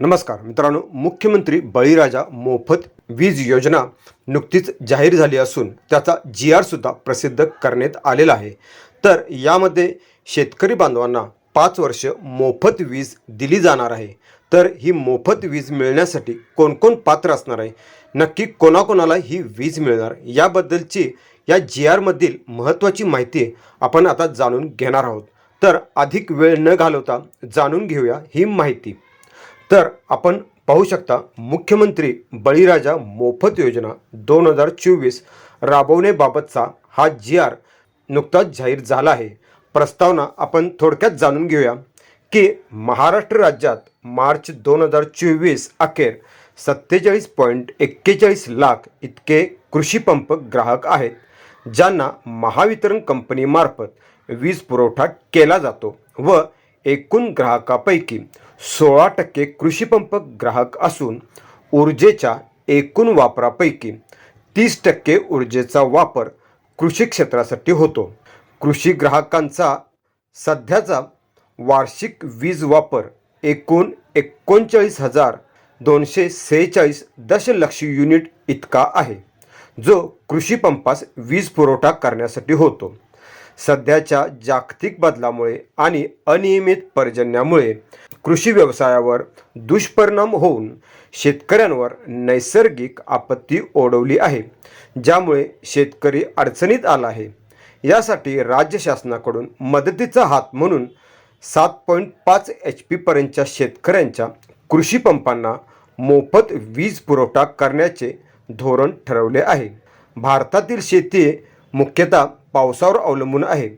नमस्कार मित्रांनो मुख्यमंत्री बळीराजा मोफत वीज योजना नुकतीच जाहीर झाली असून त्याचा जी आरसुद्धा प्रसिद्ध करण्यात आलेला आहे. तर यामध्ये शेतकरी बांधवांना पाच वर्ष मोफत वीज दिली जाणार आहे. तर ही मोफत वीज मिळण्यासाठी कोण कोण पात्र असणार आहे? नक्की कोणाकोणाला ही वीज मिळणार? याबद्दलची या जी आरमधील महत्त्वाची माहिती आपण आता जाणून घेणार आहोत. तर अधिक वेळ न घालवता जाणून घेऊया ही माहिती. तर आपण पाहू शकता मुख्यमंत्री बळीराजा मोफत योजना दोन हजार चोवीस राबवण्याबाबतचा हा जी आर नुकताच जाहीर झाला आहे. प्रस्तावना आपण थोडक्यात जाणून घेऊया की महाराष्ट्र राज्यात मार्च दोन हजार चोवीस अखेर सत्तेचाळीस पॉईंट एक्केचाळीस लाख इतके कृषी पंप ग्राहक आहेत ज्यांना महावितरण कंपनीमार्फत वीज पुरवठा केला जातो व एकूण ग्राहकापैकी सोळा टक्के कृषीपंप ग्राहक असून ऊर्जेच्या एकूण वापरापैकी तीस टक्के ऊर्जेचा वापर कृषी क्षेत्रासाठी होतो. कृषी ग्राहकांचा सध्याचा वार्षिक वीज वापर एकूण एकोणचाळीस हजार दोनशे सेहेचाळीस दशलक्ष युनिट इतका आहे जो कृषी पंपास वीज पुरवठा करण्यासाठी होतो. सध्याच्या जागतिक बदलामुळे आणि अनियमित पर्जन्यामुळे कृषी व्यवसायावर दुष्परिणाम होऊन शेतकऱ्यांवर नैसर्गिक आपत्ती ओढवली आहे ज्यामुळे शेतकरी अडचणीत आला आहे. यासाठी राज्य शासनाकडून मदतीचा हात म्हणून सात पॉईंट पाच एच पीपर्यंतच्या शेतकऱ्यांच्या कृषी पंपांना मोफत वीज पुरवठा करण्याचे धोरण ठरवले आहे. भारतातील शेती मुख्यतः पावसावर अवलंबून आहे.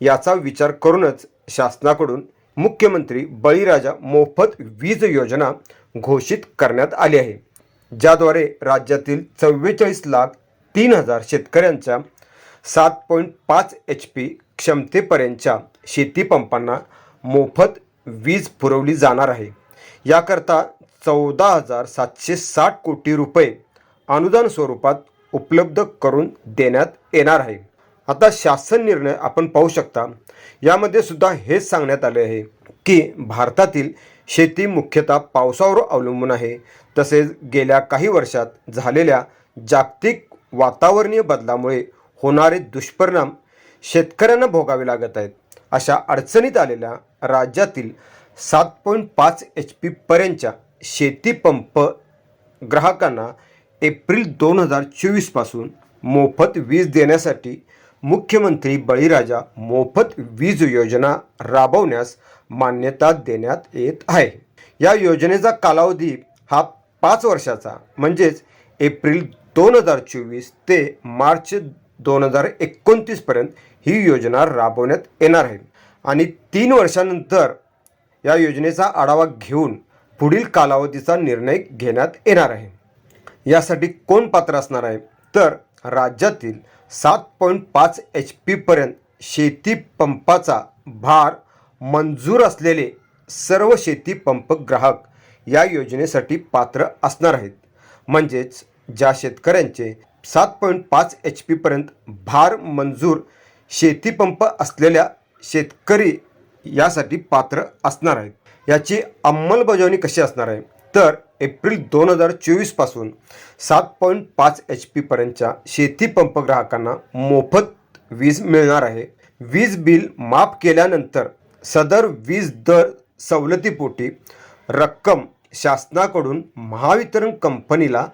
याचा विचार करूनच शासनाकडून मुख्यमंत्री बळीराजा मोफत वीज योजना घोषित करण्यात आली आहे. ज्याद्वारे राज्यातील चव्वेचाळीस लाख तीन हजार शेतकऱ्यांच्या सात पॉईंट पाच एच पी क्षमतेपर्यंतच्या शेतीपंपांना मोफत वीज पुरवली जाणार आहे. याकरता चौदा हजार सातशे साठ कोटी रुपये अनुदान स्वरूपात उपलब्ध करून देण्यात येणार आहे. आता शासन निर्णय आपण पाहू शकता. यामध्ये सुद्धा हेच सांगण्यात आले आहे की भारतातील शेती मुख्यतः पावसावर अवलंबून आहे. तसेच गेल्या काही वर्षात झालेल्या जागतिक वातावरणीय बदलामुळे होणारे दुष्परिणाम शेतकऱ्यांना भोगावे लागत आहेत. अशा अडचणीत आलेल्या राज्यातील सात पॉईंट पाच एच पीपर्यंतच्या शेतीपंप ग्राहकांना एप्रिल दोन हजार चोवीसपासून मोफत वीज देण्यासाठी मुख्यमंत्री बळीराजा मोफत वीज योजना राबवण्यास मान्यता देण्यात येत आहे. या योजनेचा कालावधी हा पाच वर्षाचा म्हणजेच एप्रिल दोन हजार चोवीस ते मार्च दोन हजार एकोणतीसपर्यंत ही योजना राबवण्यात येणार आहे. आणि तीन वर्षानंतर या योजनेचा आढावा घेऊन पुढील कालावधीचा निर्णय घेण्यात येणार आहे. यासाठी कोण पात्र असणार आहे? तर राज्यातील सात पॉईंट पाच एच पीपर्यंत शेती पंपाचा भार मंजूर असलेले सर्व शेती पंप ग्राहक या योजनेसाठी पात्र असणार आहेत. म्हणजेच ज्या शेतकऱ्यांचे सात पॉईंट पाच एच पीपर्यंत भार मंजूर शेतीपंप असलेल्या शेतकरी यासाठी पात्र असणार आहेत. याची अंमलबजावणी कशी असणार आहे? तर एप्रिल दोन हजार चोवीसपासून सात पॉईंट पाच एच पीपर्यंतच्या शेतीपंप ग्राहकांना मोफत वीज मिळणार आहे. वीज बिल माफ केल्यानंतर सदर वीज दर सवलतीपोटी रक्कम शासनाकडून महावितरण कंपनीला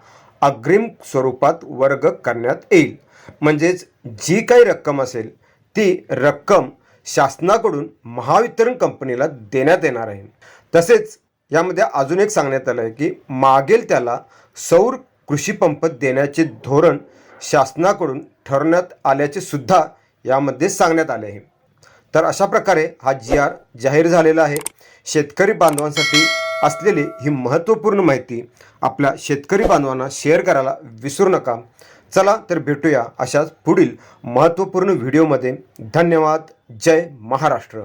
अग्रिम स्वरूपात वर्ग करण्यात येईल. म्हणजेच जी काही रक्कम असेल ती रक्कम शासनाकडून महावितरण कंपनीला देण्यात येणार आहे. तसेच यामध्ये अजून एक सांगण्यात आलं आहे की मागेल त्याला सौर कृषीपंप देण्याचे धोरण शासनाकडून ठरवण्यात आल्याचे सुद्धा यामध्ये सांगण्यात आले आहे तर अशा प्रकारे हा जी आर जाहीर झालेला आहे. शेतकरी बांधवांसाठी असलेली ही महत्त्वपूर्ण माहिती आपल्या शेतकरी बांधवांना शेअर करायला विसरू नका. चला तर भेटूया अशाच पुढील महत्त्वपूर्ण व्हिडिओमध्ये. धन्यवाद. जय महाराष्ट्र.